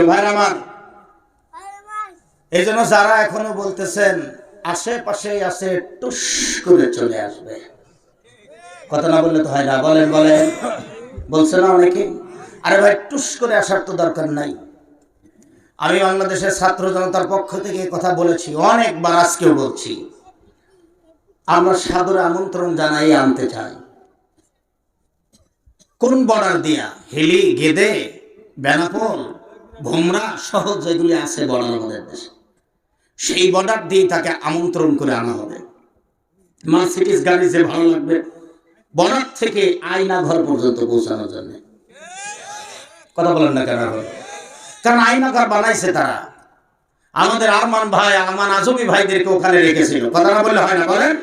প্রিয় ভাইরা আমার, এই জন্য যারা এখনও বলতেছেন, আশেপাশেই আছে, টুস করে চলে আসবে। কথা না বললে তো হয় না। বলেন বলেন। বলছে না অনেকে? আরে ভাই, টুস করে আসার তো দরকার নাই। আমি বাংলাদেশের ছাত্র জনতার পক্ষ থেকে কথা বলেছি, অনেকবার আজকেও বলছি। আমরা সাদরে আমন্ত্রণ জানাই, আনতে চাই। কোন বর্ডার দিয়া? হেলি, গেদে, বেনাপোল? ভোমরা সহ যেগুলি আছে বর্ডার আমাদের দেশে। সেই বর্ডার দিয়ে তাকে আমন্ত্রণ করে আনা হবে। মার্সিডিস গাড়ি যে ভালো লাগবে বর্ডার থেকে আয়না ঘর পর্যন্ত পৌঁছানোর জন্য। কথা বলেন না কেন কারণ আয়না ঘর বানাইছে তারা। আমাদের আরমান ভাই, আরমান আজমি ভাইদেরকে ওখানে রেখেছিল। কথা না বললে হয় না, বলেন?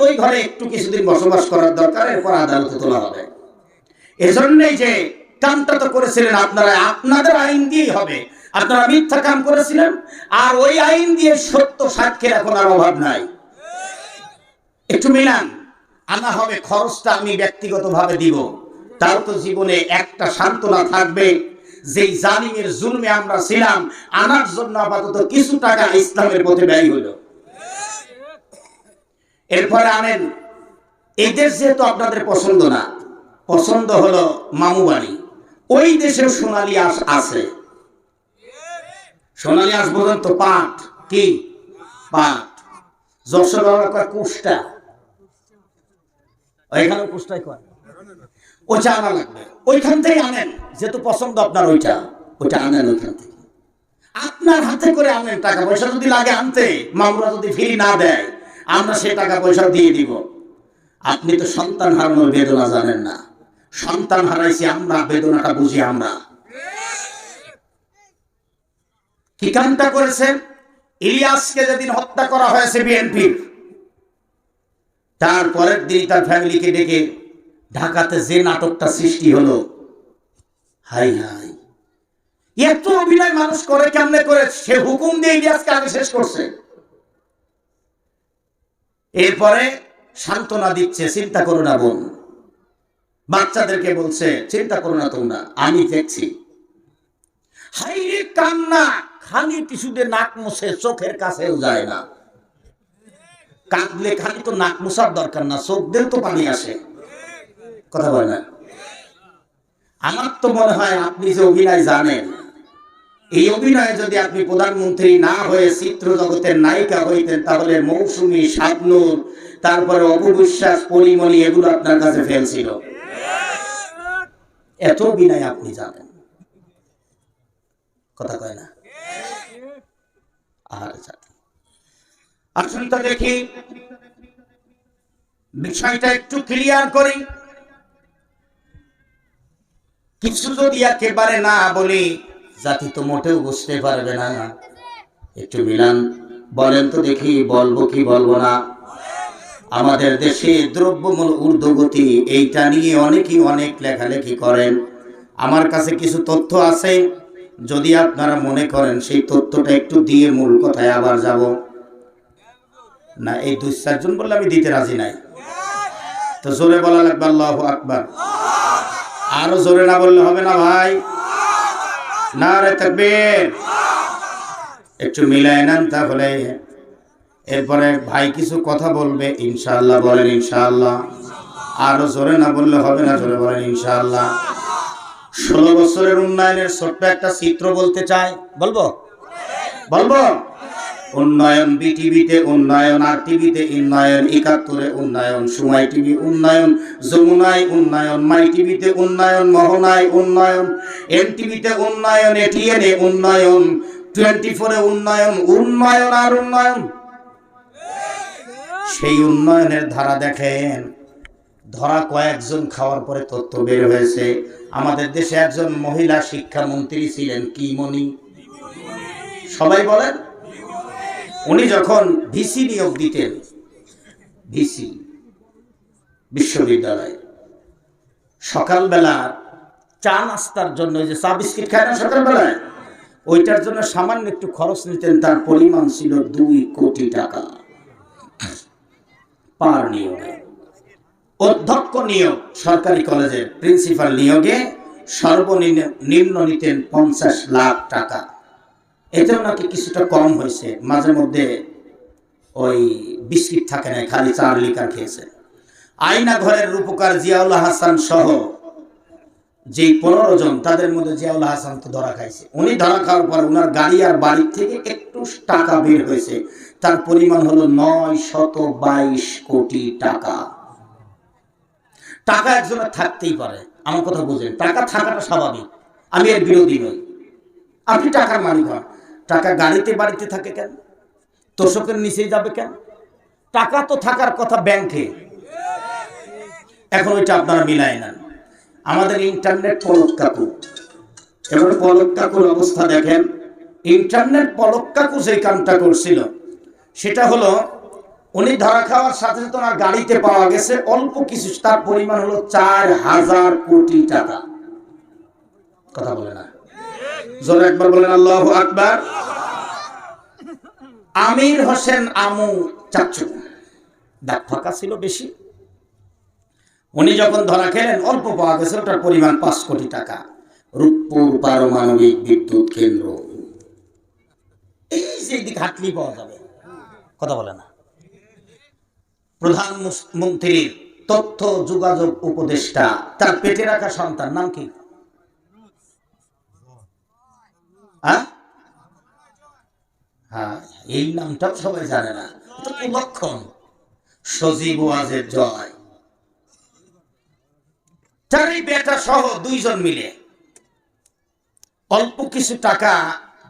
ওই ঘরে একটু কিছুদিন বসবাস করার দরকার, এরপর আদালতে তোলা হবে। এজন্যই যে কামটা তো করেছিলেন, আপনারা আপনাদের আইন দিয়েই হবে। আপনারা মিথ্যা কাম করেছিলেন, আর ওই আইন দিয়ে সত্য সাক্ষ্যের এখন আর অভাব নাই। একটু মিলান, আনা হবে খরচটা আমি ব্যক্তিগতভাবে দিব। তার তো জীবনে একটা সান্ত্বনা থাকবে, যেই জালিমের জুলমে আমরা ছিলাম, আনার জন্য আপাতত কিছু টাকা ইসলামের পথে ব্যয় হলো এরপরে আনেন এই দেশ যেহেতু আপনাদের পছন্দ না, পছন্দ হলো মামু বাড়ি। ওই দেশেও সোনালী আস আছে। সোনালী আস পর্যন্ত পাট কি? পাট। যশোর কুষ্টা। ওইখানে কুষ্টাই কয়। ওইটা আনা লাগবে। ওইখান থেকে আনেন, যেহেতু পছন্দ আপনার ওইটা। ওইটা আনেন ওইখান থেকে। আপনার হাতে করে আনেন টাকা পয়সা, যদি লাগে আনতে, মামুরা যদি ফ্রি না দেয়, আমরা সে টাকা পয়সা দিয়ে দিব। আপনি তো সন্তান হারানোর বেদনা জানেন না। সন্তান হারাইছি আমরা, বেদনাটা বুঝি আমরা। কি করেছেন ইলিয়াসকে যেদিন হত্যা করা হয়েছে বিএনপির তারপরের দিন তার ফ্যামিলিকে ডেকে ঢাকাতে যে নাটকটা সৃষ্টি হলো, হাই হাই। এত অভিনয় মানুষ করে, কেমনে করে? সে হুকুম দিয়ে ইলিয়াসকে আগে শেষ করছে। এরপরে সান্ত্বনা দিচ্ছে, চিন্তা করো না বোন। বাচ্চাদেরকে বলছে, চিন্তা করো না তোমরা, আমি দেখছি। হাইরে কান্না, খালি টিস্যুতে নাক মুছে চোখের কাছেও যায় না। কাঁদলে খালি তো নাক মুছার দরকার না, চোখ দিয়ে তো পানি আসে। কথা বলে না? আমার তো মনে হয় আপনি যে অভিনয় জানেন, এই অভিনয়ে যদি আপনি প্রধানমন্ত্রী না হয়ে চিত্র জগতের নায়িকা হইতেন, তাহলে মৌসুমী শাবনুর, তারপরে অপবিশ্বাস পরিমণি এগুলো আপনার কাছে ফেলছিল এত অভিনয় আপনি জানেন। কথা কয় না? আর আসুন তো দেখি। বিষয়টা একটু ক্লিয়ার করি। কিছু যদি একেবারে না বলি, জাতি তো মোটেও বুঝতে পারবে না। একটু মিলান। বলেন তো দেখি, বলব কি বলব না? আমাদের দেশে দ্রব্যমূল ঊর্ধ্বগতি, এইটা নিয়ে অনেকেই অনেক লেখালেখি করেন। আমার কাছে কিছু তথ্য আছে, যদি আপনারা মনে করেন সেই তথ্যটা একটু দিয়ে মূল কথায় আবার যাব। না, এই দুই চারজন বললে আমি দিতে রাজি নাই। তো জোরে বলা লাগবে, আল্লাহ আকবার। আরও জোরে না বললে হবে না ভাই? না রে থাকবে একটু মিলাই নেন তাহলে। এরপরে ভাই কিছু কথা বলবে, ইনশাআল্লাহ বলেন, ইনশাআল্লাহ। আরও জোরে না বললে হবে না, জোরে বলেন, ইনশাআল্লাহ। ষোলো বছরের উন্নয়নের ছোট্ট একটা চিত্র বলতে চাই। বলব? বলব? উন্নয়ন বিটিভিতে উন্নয়ন আর টিভিতে উন্নয়ন, একাত্তরে উন্নয়ন সময় টিভি উন্নয়ন, যমুনায় উন্নয়ন, মাই টিভিতে উন্নয়ন, মোহনায় উন্নয়ন এন টিভিতে উন্নয়ন, এটিএনে উন্নয়ন টোয়েন্টি ফোরে উন্নয়ন উন্নয়ন আর উন্নয়ন। সেই উন্নয়নের ধারা দেখেন। ধরা কয়েকজন খাওয়ার পরে তথ্য বের হয়েছে। আমাদের দেশে একজন মহিলা শিক্ষামন্ত্রী ছিলেন কি মনি? সবাই বলেন? উনি যখন ভিসি নিয়োগ দিতেন, ভিসি বিশ্ববিদ্যালয়ে, সকালবেলা চা নাস্তার জন্য যে চা বিস্কিট খায় না সকালবেলায়? ওইটার জন্য সামান্য একটু খরচ নিতেন, তার পরিমাণ ছিল দুই কোটি টাকা। পার নিয়োগে। অধ্যক্ষ নিয়োগ সরকারি কলেজের প্রিন্সিপাল নিয়োগে সর্বনিম্ন নিম্ন নিতেন পঞ্চাশ লাখ টাকা। এতেও নাকি কিছুটা কম হয়েছে। মাঝে মধ্যে ওই বিস্কিট থাকে না, খালি চার লিকার খেয়েছে। আয়না ঘরের রূপকার জিয়াউল্লাহ হাসান সহ যে পনেরো জন, তাদের মধ্যে জিয়াউল হাসান তো ধরা খাইছে। উনি ধরা খাওয়ার পর ওনার গাড়ি আর বাড়ি থেকে একটু টাকা বের হয়েছে। তার পরিমাণ হলো নয় শত বাইশ কোটি টাকা। টাকা একজনের থাকতেই পারে, আমার কথা বুঝেন। টাকা থাকাটা স্বাভাবিক, আমি এর বিরোধী নই। আপনি টাকার মালিক হন। টাকা গাড়িতে বাড়িতে থাকে কেন? তোষকের নিচে যাবে কেন? টাকা তো থাকার কথা ব্যাংকে। এখন ওইটা আপনারা মিলাই নেন। আমাদের ইন্টারনেট পলক কাকু এবার পলক কাকুর অবস্থা দেখেন। ইন্টারনেট পলক কাকু যে কামটা করছিল, সেটা হলো, উনি ধরা খাওয়ার সাথে সাথে ওনার গাড়িতে পাওয়া গেছে অল্প কিছু, তার পরিমাণ হলো চার হাজার কোটি টাকা। কথা বলে না। জোরে একবার বলেন, আল্লাহ আকবার। আমির হোসেন আমু চাচ্ছু দাঁত ফাঁকা ছিল বেশি। উনি যখন ধরা খেলেন, অল্প পাওয়া গেছে, ওটার পরিমাণ পাঁচ কোটি টাকা। রূপপুর পারমাণবিক বিদ্যুৎ কেন্দ্র। এই যে হাঁটলেই পাওয়া যাবে, কথা বলে না। প্রধানমন্ত্রীর তথ্য, যোগাযোগ উপদেষ্টা, তার পেটে রাখা সন্তান, নাম কি? হ্যাঁ এই নামটাও সবাই জানে না। লক্ষণ। সজীব ওয়াজের জয়। তারই বেটা সহ দুইজন মিলে অল্প কিছু টাকা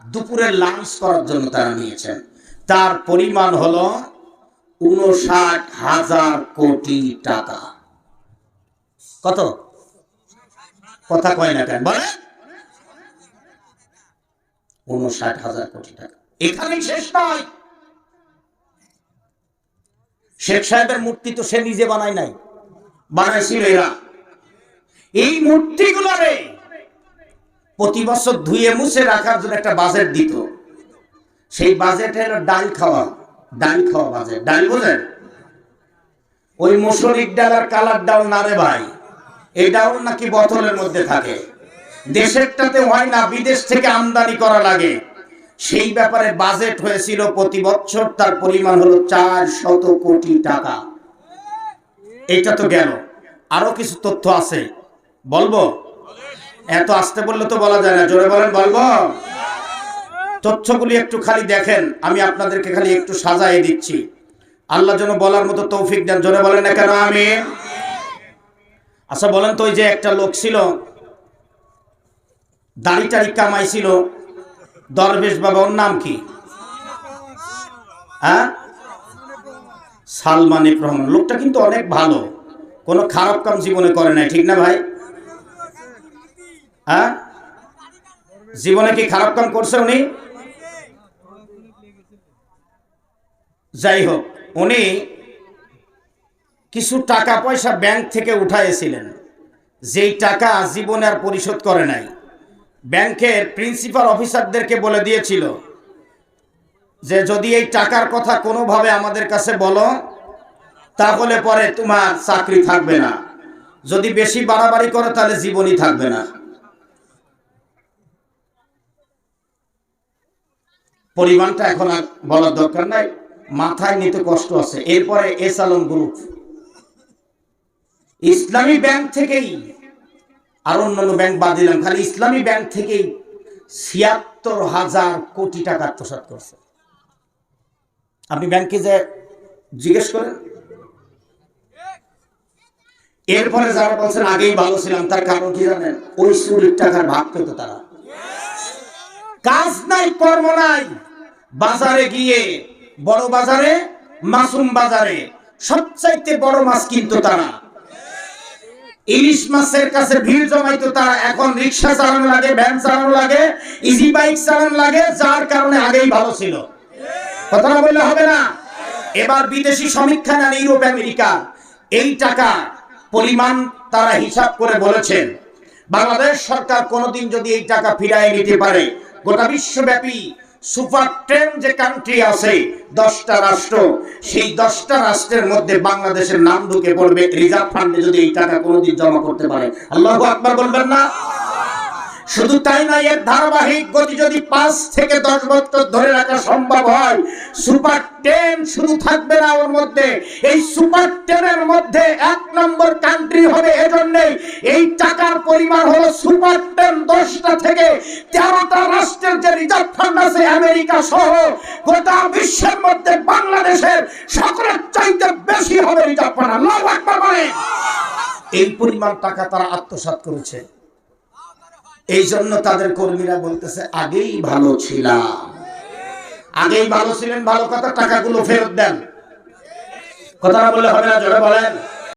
দুপুরে লাঞ্চ করার জন্য তারা নিয়েছেন। তার পরিমাণ হলো উনষাট হাজার কোটি টাকা। কত? কথা কয় না কেন? বলে উনষাট হাজার কোটি টাকা। এখানেই শেষ নয়। শেখ সাহেবের মূর্তি তো সে নিজে বানায় নাই। বানাইছিল এরা এই মূর্তিগুলোরে প্রতি বছর ধুয়ে মুছে রাখার জন্য একটা বাজেট দিত। সেই বাজেট হলো ডাল খাওয়া ডাল খাওয়া বাজেট। ডাল বোঝেন? ওই মুসুরির ডাল আর কালার ডাল না রে ভাই, এই ডাল নাকি বোতলের মধ্যে থাকে। দেশেরটাতে হয় না, বিদেশ থেকে আমদানি করা লাগে। সেই ব্যাপারে বাজেট হয়েছিল প্রতি বছর, তার পরিমাণ হলো চার শত কোটি টাকা। এটা তো গেল। আরও কিছু তথ্য আছে। বলব? এত আসতে বললে তো বলা যায় না। জোরে বলেন, বলব? তথ্যগুলি একটু খালি দেখেন, আমি আপনাদেরকে খালি একটু সাজাই দিচ্ছি। আল্লাহ যেন বলার মতো তৌফিক দেন। জোরে বলেন না কেন? আমি আচ্ছা বলেন তো, ওই যে একটা লোক ছিল, দাড়ি টাড়ি কামাইছিল, দরবেশ বাবা, ওর নাম কি? হ্যাঁ? সালমান ইফ রহমান লোকটা কিন্তু অনেক ভালো। কোনো খারাপ কাম জীবনে করে নাই, ঠিক না ভাই? হ্যাঁ? জীবনে কি খারাপ কাম করছে উনি? যাই হোক, উনি কিছু টাকা পয়সা ব্যাংক থেকে উঠাইছিলেন যেই টাকা জীবনে আর পরিশোধ করে নাই। ব্যাংকের প্রিন্সিপাল অফিসারদেরকে বলে দিয়েছিল যে, যদি এই টাকার কথা কোনোভাবে আমাদের কাছে বলো, তাহলে পরে তোমার চাকরি থাকবে না। যদি বেশি বাড়াবাড়ি করো, তাহলে জীবনই থাকবে না। পরিমাণটা এখন আর বলার দরকার নাই। মাথায় নিতে কষ্ট আছে। এরপরে S Alam group. Islami bank থেকেই আর অন্যান্য ব্যাংক বাদ দিলাম। খালি ইসলামী ব্যাংক থেকেই ছিয়াত্তর হাজার কোটি টাকা আত্মসাত করছে। আপনি ব্যাংকে যে জিজ্ঞেস করেন, এরপরে যারা বলছেন, আগেই ভালো ছিলাম, তার কারণ কি জানেন? ওই চুরির টাকার ভাগ পেত তারা। কাজ নাই, কর্ম নাই। বাজারে গিয়ে, বড় বাজারে, মাসুম বাজারে, সবচাইতে বড় মাছ কিনতো তারা। ইলিশ মাছের কাছে ভিড় জমাইতো তারা, এখন রিক্সা চালানো লাগে, ভ্যান চালানো লাগে ইজি বাইক চালানো লাগে, যার কারণে আগেই ভালো ছিল। কথা বললে হবে না? এবার বিদেশি সমীক্ষা নেন ইউরোপ, আমেরিকা। এই টাকা পরিমাণ তারা হিসাব করে বলেছেন। বাংলাদেশ সরকার কোনোদিন যদি এই টাকা ফিরাই নিতে পারে, গোটা বিশ্বব্যাপী সুপার টেন যে কান্ট্রি আছে, দশটা রাষ্ট্র, সেই দশটা রাষ্ট্রের মধ্যে বাংলাদেশের নাম ঢুকে পড়বে। রিজার্ভ ফান্ডে যদি এই টাকা কোনোদিন জমা করতে পারে। আল্লাহ আকবার বলবেন না? শুধু তাই না এর ধারাবাহিক গতি যদি পাঁচ থেকে দশ বছর ধরে রাখা সম্ভব হয়, সুপার টেন শুধু থাকবে না ওর মধ্যে। এই সুপার টেনের মধ্যে এক নম্বর কান্ট্রি হবে এজন্যই এই টাকার পরিমাণ হলো সুপার টেন দশটা থেকে তেরোটা রাষ্ট্রের যে রিজার্ভ ফান্ড আছে, আমেরিকা সহ গোটা বিশ্বের মধ্যে বাংলাদেশের সকলের চাইতে বেশি হবে রিজার্ভ ফান্ড। এই পরিমাণ টাকা তারা আত্মসাৎ করেছে। এই জন্য তাদের কর্মীরা বলতেছে, আগেই ভালো ছিলাম। আগেই ভালো ছিলেন, ভালো কথা, টাকাগুলো ফেরত দেন। কথাটা বলে হবে না, জোরে বলেন।